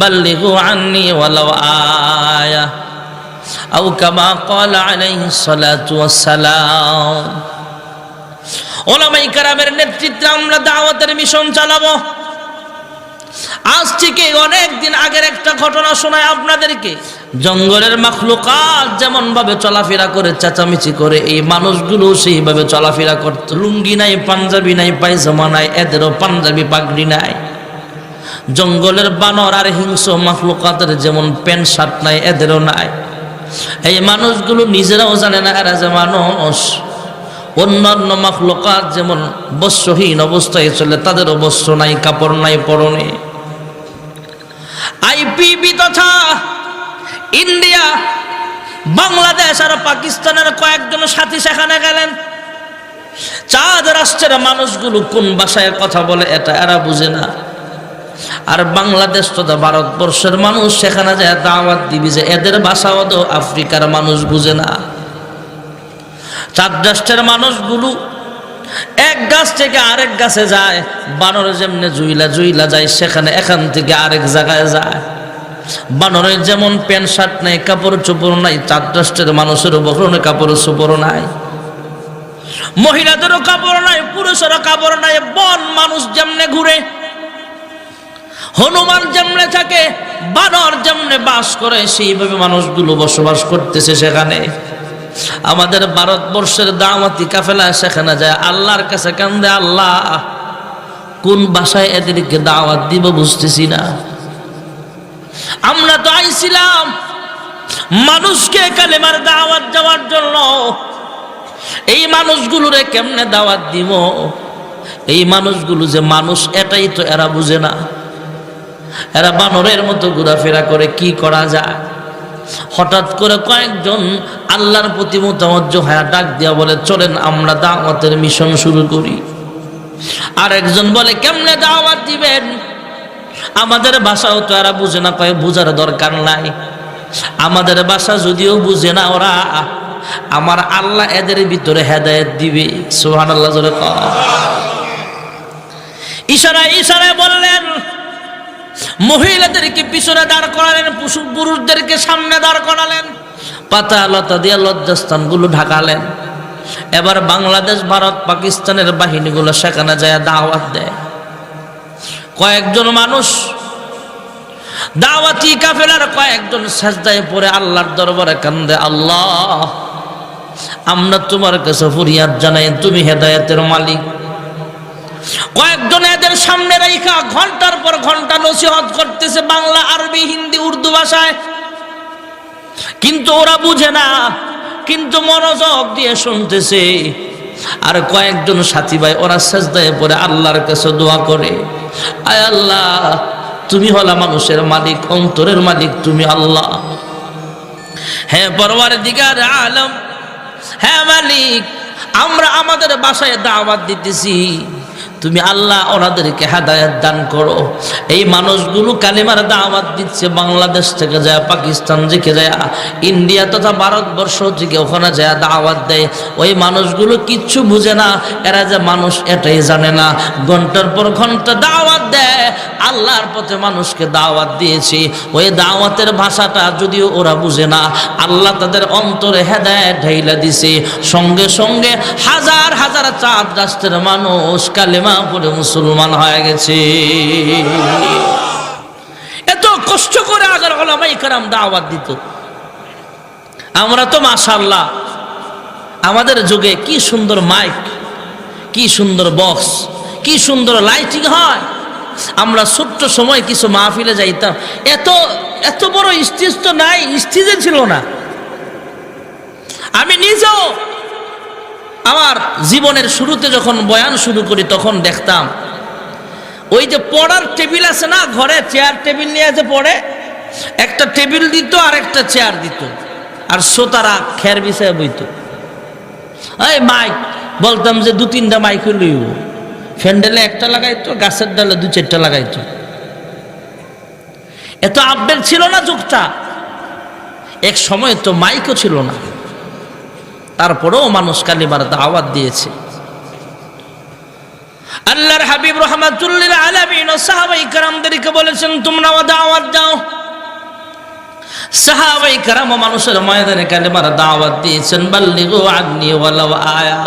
বাল্লিগু আন্নি ওয়ালাউ আয়া। আও কামা ক্বালা আলাইহিস সালাতু ওয়াস সালাম ওলামাই কারামের নেতৃত্বে আমরা দাওয়াতের মিশন চালাবো। আজ থেকে অনেক দিন আগের একটা ঘটনা শোনায় আপনাদেরকে। জঙ্গলের মাখলুকাত যেমন ভাবে চলাফেরা করে, চেঁচামেচি করে, এই মানুষগুলো সেইভাবে চলাফেরা করত। লুঙ্গি নাই, পাঞ্জাবি নাই, পায়জামা নাই, এদেরও পাঞ্জাবি পাগড়ি নাই। জঙ্গলের বানর আর হিংস্র মাখলুকাতের যেমন প্যান্ট শার্ট নাই, এদেরও নাই। এই মানুষগুলো নিজেরাও জানে না এরা যে মানুষ। অন্যান্য মাখলুকাত যেমন বস্ত্রহীন অবস্থায় চলে, তাদেরও বস্ত্র নাই, কাপড় নাই পরনে আইপিবি তথা ইন্ডিয়া, বাংলাদেশ আর পাকিস্তানের কয়েকজন সাথী সেখানে গেলেন। চাঁদ রাষ্ট্রের মানুষগুলো কোন ভাষায় কথা বলে এটা এরা বুঝে না। আর বাংলাদেশ তথা ভারতবর্ষের মানুষ, সেখানে যায় দাওয়াত দিবি যে এদের ভাষাও তো আফ্রিকার মানুষ বুঝে না। চাঁদ রাষ্ট্রের মানুষগুলো এক গাছ থেকে আরেক গাছে যায়, বানর যেমনে জুইলা জুইলা যায়, সেখানে এখান থেকে আরেক জায়গায় যায়। বানরের যেমন প্যান্ট শার্ট নাই, কাপড় চোপড় নাই চার রাষ্ট্রের মানুষেরও বহরণে কাপড় চোপড় নাই। মহিলাদেরও কাপড় নাই, পুরুষেরও কাপড় নাই, বন মানুষ যেমনে ঘুরে হনুমান যেমনে থাকে, বানর যেমনে বাস করে, সেইভাবে মানুষগুলো বসবাস করতেছে সেখানে। আমাদের ভারতবর্ষের দাওয়াতি কাফেলা সেখানে যায়, আল্লাহর কাছে কান্দে, আল্লাহ, কোন ভাষায় এদেরকে দাওয়াত দিব বুঝতেছি না। আমরা তো আইছিলাম, মানুষকে কালেমার দাওয়াত দেওয়ার জন্য। এই মানুষগুলোরে কেমনে দাওয়াত দিব? এই মানুষগুলো যে মানুষ, এটাই তো এরা বুঝে না। এরা বানরের মতো ঘোরাফেরা করে কি করা যায়? হঠাৎ করে কয়েকজন আল্লাহর প্রতি মোতামজ্জ হ্যাঁ ডাক দিয়া বলে, চলেন, আমরা দাওয়াতের মিশন শুরু করি। আর একজন বলে, কেমনে দাওয়াত দিবেন? আমাদের ভাষাও তো এরা বুঝে না। কয়ে, বুঝার দরকার নাই। আমাদের ভাষা যদিও বুঝে না ওরা, আমার আল্লাহ এদের ভিতরে হেদায়েত দিবে। সোহান আল্লাহ ইশারায় ইশারায় বললেন মহিলাদেরকে পিছনে দাঁড় করালেন পুরুষদেরকে সামনে দাঁড় করালেন। পাতা লতা দিয়ে লজ্জাস্থানগুলো ঢাকালেন। এবার বাংলাদেশ, ভারত, পাকিস্তানের বাহিনীগুলো সেখানে যায় দাওয়াত দেয়। কয়েকজন মানুষ দাওয়াতি কাফেলার কয়েকজন সাজদায় পড়ে আল্লাহর দরবারে কান্দে, আল্লাহ, আমরা তোমার কাছে ফরিয়াদ জানাই, তুমি হেদায়েতের মালিক। কয়েকজন এদের সামনে রেখা ঘণ্টার পর ঘণ্টা নসিহত করতেছে বাংলা, আরবি, হিন্দি, উর্দু ভাষায়। কিন্তু ওরা বুঝে না, কিন্তু মনোযোগ দিয়ে শুনতেছে। আর কয়েকজন সাথী ভাই, ওরা সেজদায় পরে আল্লাহর কাছে দোয়া করে। আয় আল্লাহ, তুমি হলা মানুষের মালিক, অন্তরের মালিক, তুমি আল্লাহ। হ্যাঁ পরবার দিগার আলম হ্যাঁ মালিক, আমরা আমাদের বাসায় দাওয়াত দিতেছি। তুমি আল্লাহ ওনাদেরকে হেদায়ত দান করো। এই মানুষগুলো কালিমার দাওয়াত দিচ্ছে বাংলাদেশ থেকে যায় পাকিস্তান থেকে যায়, ইন্ডিয়া তথা ভারতবর্ষ থেকে ওখানে যায় দাওয়াত দেয়। ওই মানুষগুলো কিচ্ছু বুঝে না, এরা যে মানুষ এটাই জানে না। ঘণ্টার পর ঘণ্টা দাওয়াত দেয়, আল্লাহর পথে মানুষকে দাওয়াত দিয়েছি। ওই দাওয়াতের ভাষাটা যদিও ওরা বুঝে না, আল্লাহ তাদের অন্তরে হেদায়ত ঢাইলা দিছে। সঙ্গে সঙ্গে হাজার হাজার চাঁদ রাষ্ট্রের মানুষ কালেমা পরে মুসলমান হয়ে গেছে। এত কষ্ট করে আগের ওলামাই কারাম দাওয়াত দিত। আমরা তো মাশাল্লাহ আমাদের যুগে কি সুন্দর মাইক, কি সুন্দর বক্স, কি সুন্দর লাইটিং হয়। আমরা ছোট্ট সময় কিছু মাহফিলে যাইতাম। এত এত বড় স্টেজ তো নাই, স্টেজে ছিল না। আমি নিজেও আমার জীবনের শুরুতে যখন বয়ান শুরু করি, তখন দেখতাম ওই যে পড়ার টেবিল আছে না ঘরে চেয়ার টেবিল নিয়ে আছে পড়ে, একটা টেবিল দিত আর একটা চেয়ার দিত। আর শ্রোতারা খের বিষয়ে বইত। এই মাইক বলতাম যে দু তিনটা মাইক লইব ফ্যান্ডেলে একটা লাগাইতো, গাছের ডালে দু চারটা লাগাইতো। এত আপডেট ছিল না যুগটা। এক সময় তো মাইকও ছিল না। তারপরেও মানুষ কালিমার দাওয়াত দিয়েছে। আল্লাহর হাবিব রহমাতুল্লিল আলামিন ও সাহাবাই কারামদেরকে বলেছেন, তোমরা দাওয়াত দাও। সাহাবাই কারাম মানুষের ময়দানে কালেমার দাওয়াত দিয়েছেন, বাল্লিগু আগ্নি ওয়ালাও আয়া।